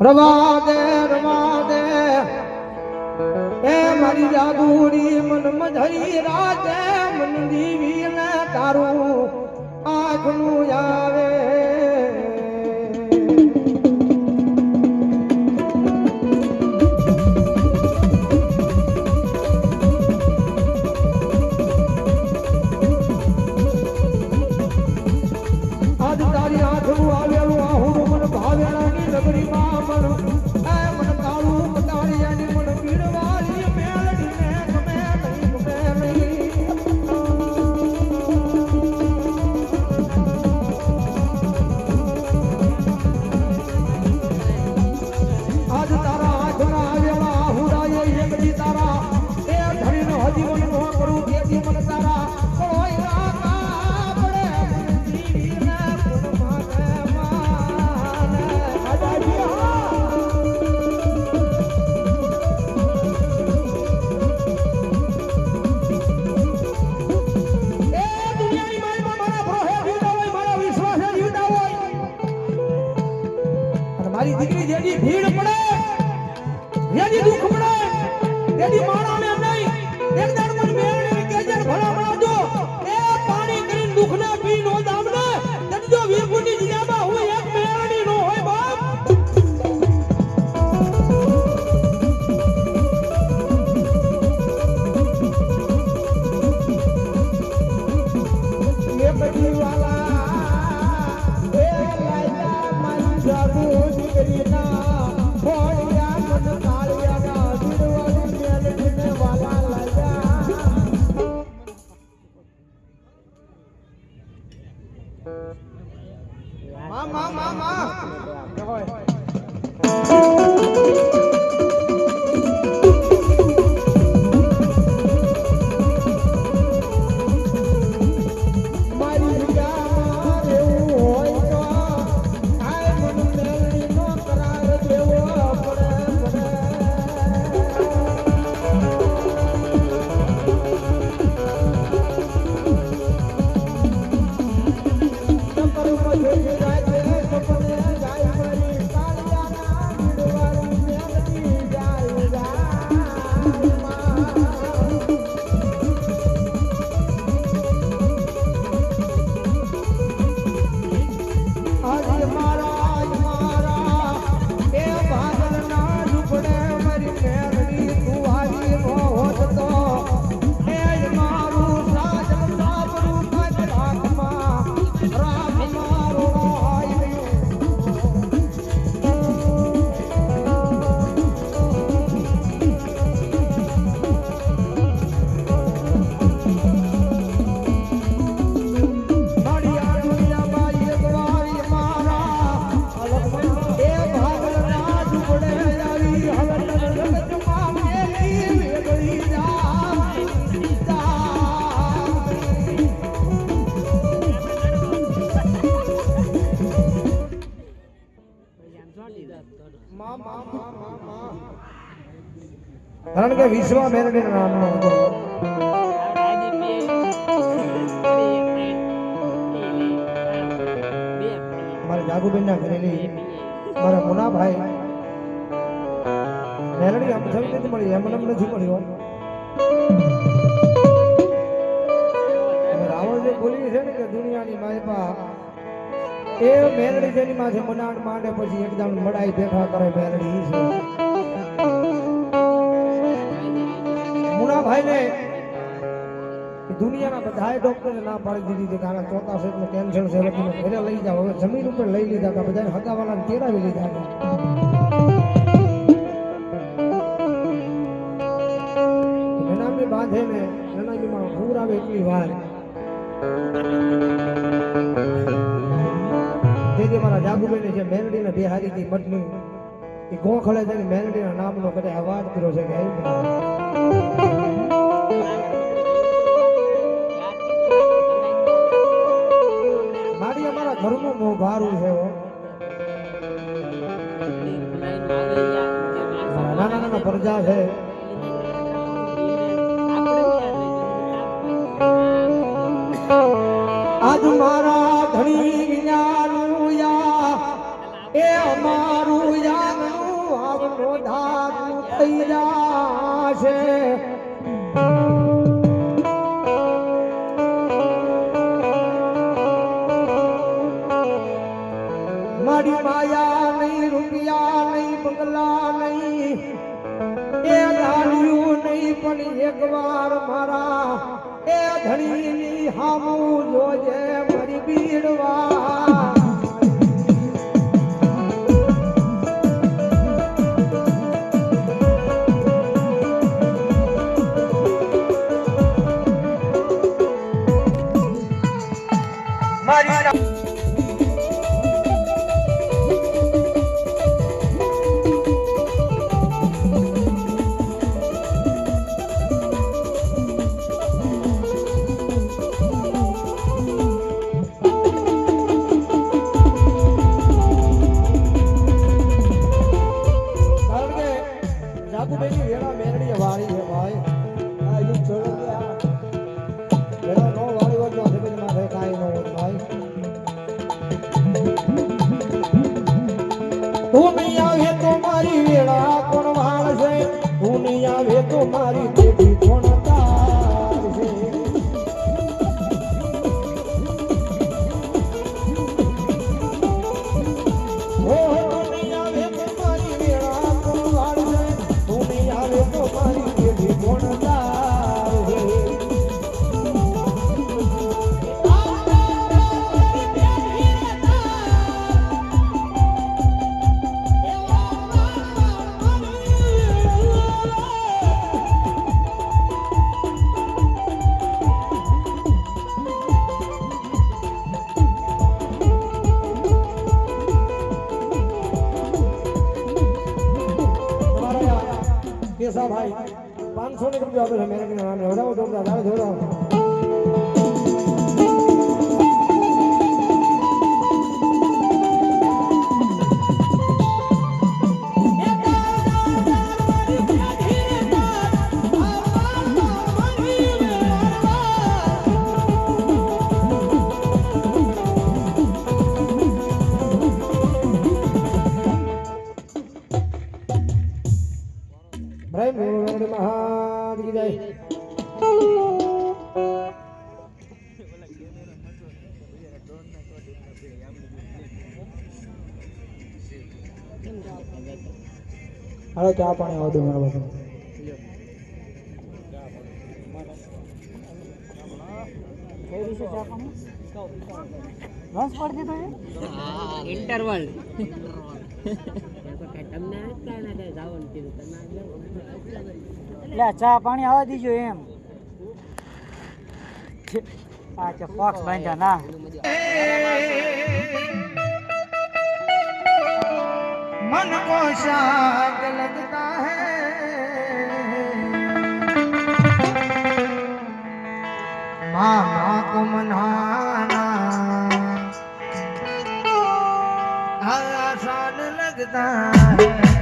રવા દે રવા દે એ મારી જાદુડી મન મધરી રાતે મન દીવી ને તારું આંખનું આવે પડે તેની કારણ વિશ્વા મેરડી નામનો હતો મારા જાગુબેનના ઘરેની મારા મુનાભાઈ મેલડી આમ થવી નથી મળી એમ એમ નથી મળ્યો. અને રાવણ જે બોલી છે ને કે દુનિયાની માયપા, એ મેલડી જેની માથે મનાડ માંડે પછી એકદમ મડાઈ બેઠા કરે મેલડી છે. મુનાભાઈ ને દુનિયાના બધાય ડોક્ટરે ના પાડી દીધી છે કે આના ચોથા સેટનું કેન્સર છે એટલે ઘરે લઈ જાઓ. હવે જમીન ઉપર લઈ લીધા હતા બધા હગાવાલાને તેડાવી લીધા હતા. નનામી બાંધે ને નનામીમાં પૂર આવે એટલી વાર. જે જે મારા જાગુબેને જે મેલડીને બિહારી હતી મટની એ ગોખલે તેની મેલડીના નામનો કદાચ અવાજ કર્યો છે કે ઘરનું બહુ ભારું છે નાના નાના પ્રજા છે. આજ મારા ધણી જ્ઞાનું યા એ અમારું યાનું આવનો ધારું થઈ જાશે. ચા પાણી હતું મારા બાપા ચા પાણી આવવા દીજો એમ. આ કે ફોક્સ બાંધ્યા ના. मन को शाग लगता है मामा को मनाना आसान लगता है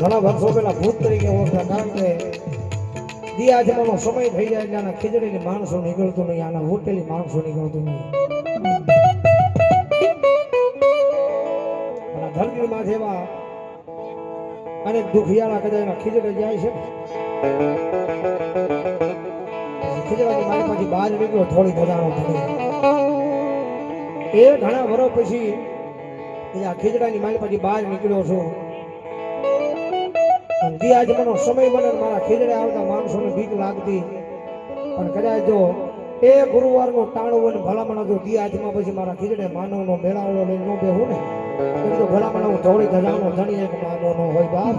ઘણા વર્ષો પહેલા ભૂત તરીકે ઓળખતા કારણ કે દિયાજમાનો સમય થઈ જાય એટલે આના ખીજડીની માણસો નીકળતું નહીં, આના હોટેલી માણસો નીકળતું નહીં. ધરતીમાં જેવા અનેક દુખિયાળા કદાચ એના ખીજડે જાય છે. ને ખીજડાની માલિકમાંથી બહાર નીકળ્યો થોડી ધજાનો ધણી એ ઘણા વર્ષ પછી આ ખીજડાની માલિકમાંથી બહાર નીકળ્યો છું. દિયાજમાનો સમય મને ને મારા ખીજડે આવતા માણસોને બીક લાગતી. પણ કદાચ જો એ ગુરુવારનો ટાણું હોય ને ભલામણ જો દિયાજમાં પછી મારા ખીજડે માનવનો મેળાવડો લઈને નો બેહું ને, તો ભલામણ હું ધોળી ધજાનો ધણી એક માનો નો હોય બાપ.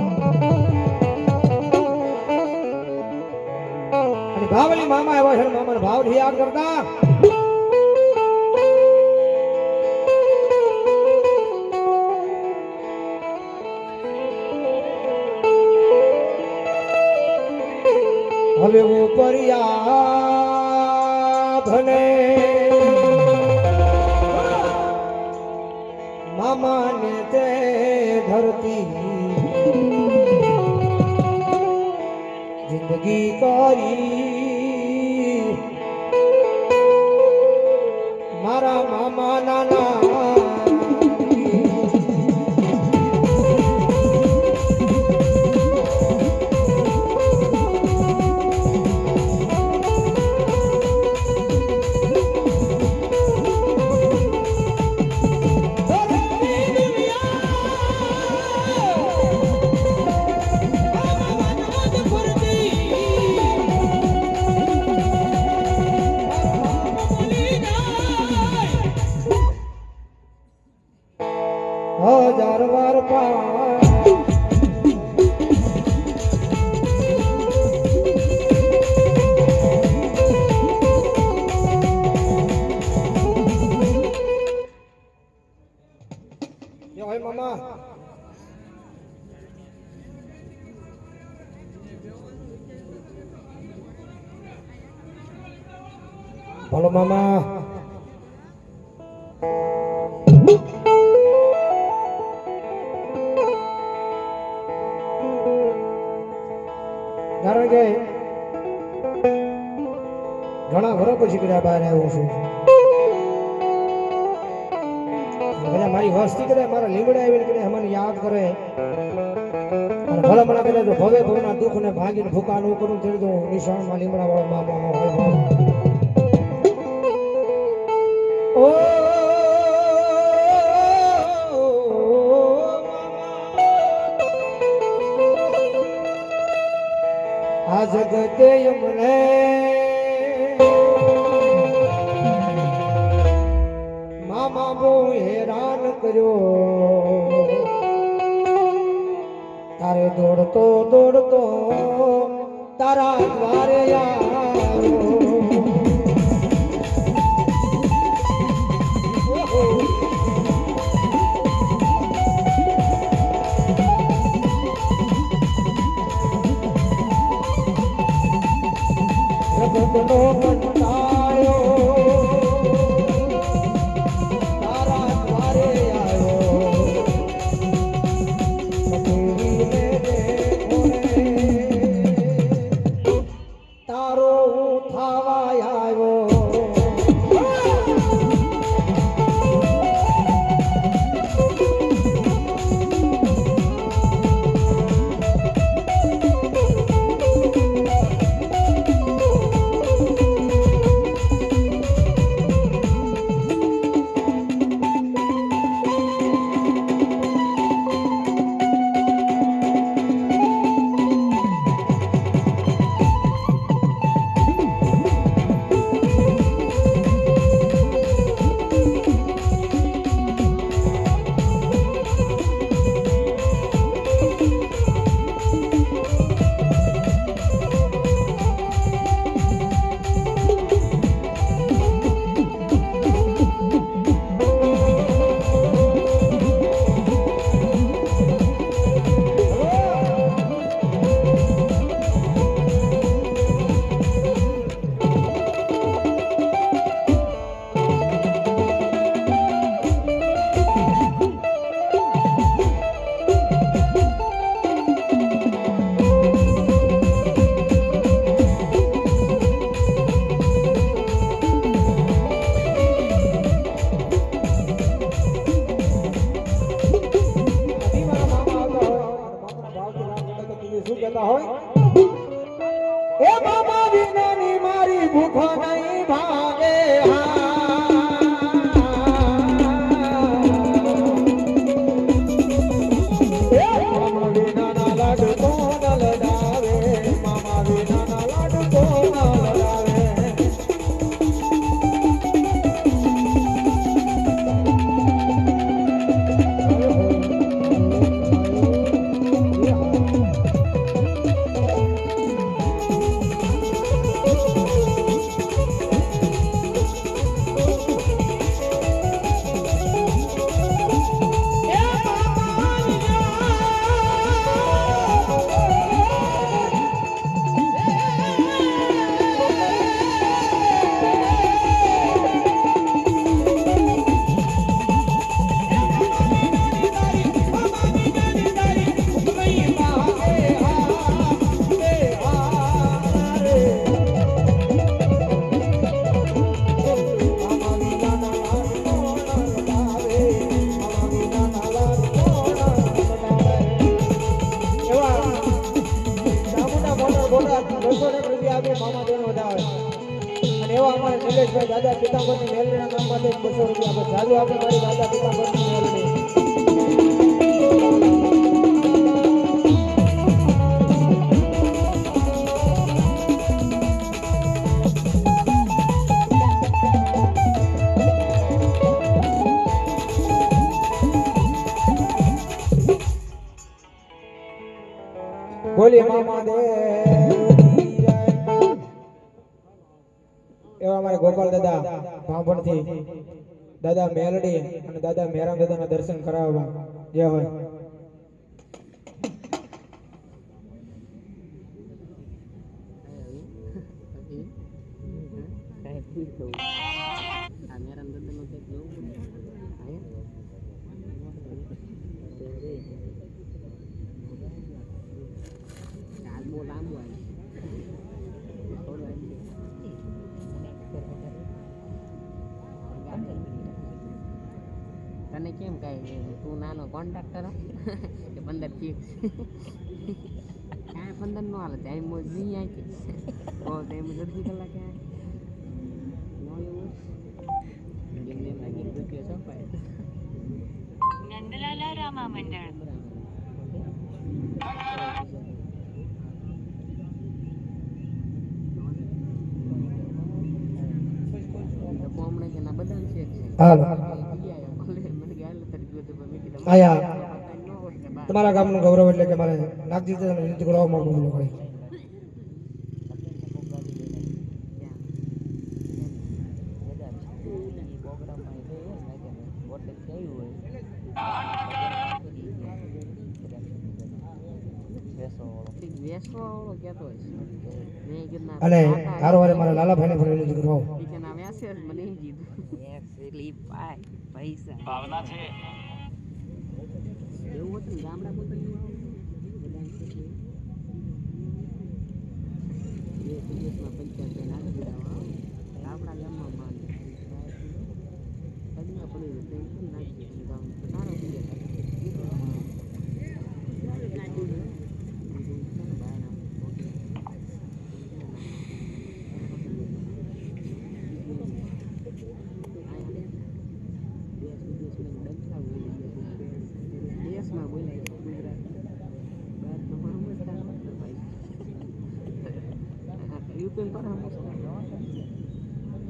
અને ભાવલી મામા એવા છે મામાને ભાવથી યાદ કરતા. હવે હું પરિયા ભલે મામાને તે ધરતી જિંદગી કરી બોલો મામા કારણ કે ઘણા વર્ષ પછી કદાચ બહાર આવ્યો છું. કદાચ મારી વસ્તી કદાચ મારા લીમડા આવીને કદાચ મને યાદ કરે. અને ભલે મને કદાચ ભવે ભવના દુઃખને ભાગીને ભૂકા ન કરું તેડું નિશાળમાં લીમડા વાળો મામા હોય. આ જગતે અમને મામા બહુ હેરાન કર્યો. તારે દોડતો દોડતો તારા દ્વારે આવ્યો. the Lord હોય? એ બાબા વિનાની મારી ભૂખ નહીં ભાગે. બોલીએ મામા એવા અમારે ગોપાલ દાદા, ભાંભણથી. દાદા મેલડી અને દાદા મેરામ દાદાના દર્શન કરાવવા. જય હોય કાંઈ પૂછતું. આ મેરા દાદાનું કંઈક જોવું પડે. આયા? આજ બહુ લાંબુ આવ્યું. થોડું આવ્યું. તને કેમ કાંઈ તું નાનો કોન્ટ્રાક્ટર કે પંદર ફિક્સ કાંઈ પંદર નો હાલે ટાઈમ મોજ નહીં આવી ઓ ટાઈમ અડધી કલાક આ નો એવું એમને એમ લાગે કે રૂપિયો સપાય નંદલાલા રામા મંડળ તો કોમણે કે ના બદામ શેક છે હાલો. ભલે મને કે હાલ તરી ગયો તો મેં કીધું આયા. ન હોય કે બા તમારા ગામનું ગૌરવ એટલે કે મારે નાગજી વિનંતી કરવા માંગુ છું ના અને હારો વારે મારા લાલાભાઈને પણ દીકરો કરવા ઈ કે ના વેસે જ મને ઈ યસ લી પાય પૈસા ભાવના છે. એવું હતું ગામડા પોતે બે દિવસમાં પંચાયત નાખી દીધા આપણા ગામમાં માન પડી ટેન્શન નાખી દીધું ગામ સારો થઈ ગયા દેશમાં બોલાય ગુજરાત બહાર તો સમજતા નહોતા ભાઈ યુપી પર સમજતા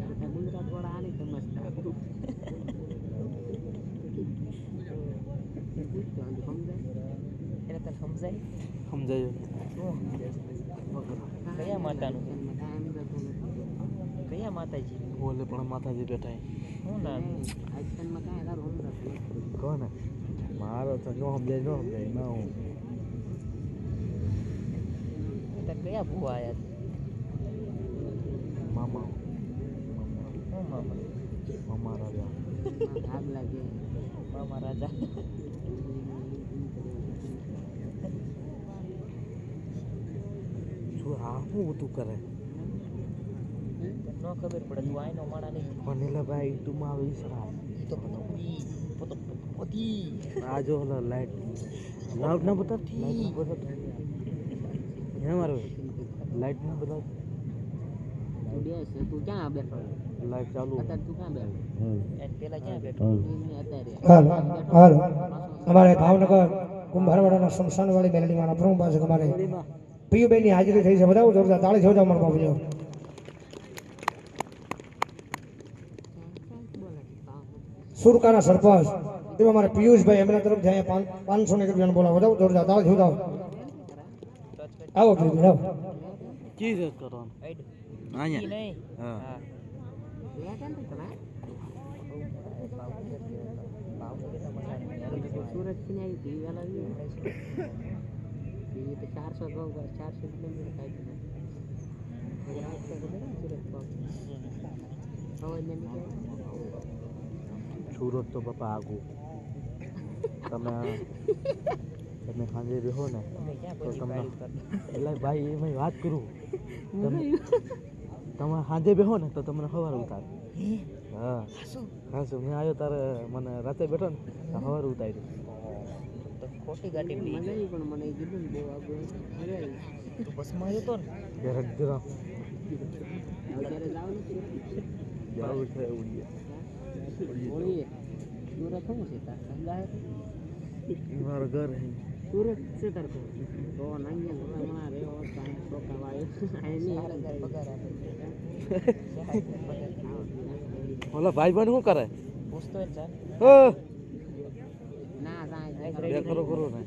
બધા ગુજરાત વાળા આની સમજતા પૂછતો આને સમજાય એને તને સમજાય સમજાયું શું સમજાય કયા માતાનું કાંઈ સમજાતું નથી કયા માતાજી. બોલે પણ માતાજી બેઠા શું ના આજકાલમાં કાંઈ તારું સમજાતું નથી. કોને? મારો તો નો સમજાય નો સમજાય ના હું? તો કયા ભૂવા આયા મામા. હું મામા? મામા રાજા. આગ લાગે. મામા રાજા. શું આ શું બધું કરે? ન ખબર પડે તું આઈનો માણા નહીં. વનીલાભાઈ ટુમાં આવી સરા ઈ તો પતંગી પતંગ પતી આ જો ઓલા લાઈટ લાઉડ ના બતાવતી લાઈટ ના બતાવતી હે મારો લાઈટ ન બતાવ. તું બેસ તું ક્યાં બેઠો લાઈટ ચાલુ. અત્યારે તું ક્યાં બેઠો પેલા ક્યાં બેઠો. તું અત્યારે હાલ હાલ અમારે ભાવનગર કુંભારવાડાના સ્મશાનવાળી મેલડીમાં પ્રમુખ પાસે અમારે પિયુબેનની હાજરી થઈ છે. બધા જોરદાર તાળી જોજો અમારા બાપુ સુરકાના સરપંચ એમાં મારા પિયુષભાઈ એમના તરફથી અહીંયા પાંચસો ને રૂપિયાનો બોલાવો. બધા જોરદાર આવો છો આવો પિયુષભાઈ આવો. કી રેટ કરવાનું અહીંયા. નહીં. હા. સુરતથી આવી તો ચારસો ચારસો કિલોમીટર સુરત સુરત તો બાપા આગું. તમે તમે સાંજે રહો ને તો તમને એટલે ભાઈ એમાં વાત કરું. તમે તમે સાંજે બેહો ને તો તમને સવાર ઉતાર. હા? હા. શું મેં આવ્યો તારે મને રાતે બેઠો ને તો સવાર ઉતાર્યું ખોટી ગાડી પણ મને કીધું ને બહુ આગળ બસમાં આવ્યો તો ને? જરા સુરત જાવું છે ઉડીએ હોળીએ સુરત શું છે તાર સંગા હે મારું ઘર હે સુરત છે તાર તો તો નાંગે હમણાં રેવો કાંઈ છોકરા વાયો આ નહીં પગાર આપે ઓલા ભાઈ બહેન શું કરે? પૂછતો ને ચાલ ઓ ના બે કરો કરો ને.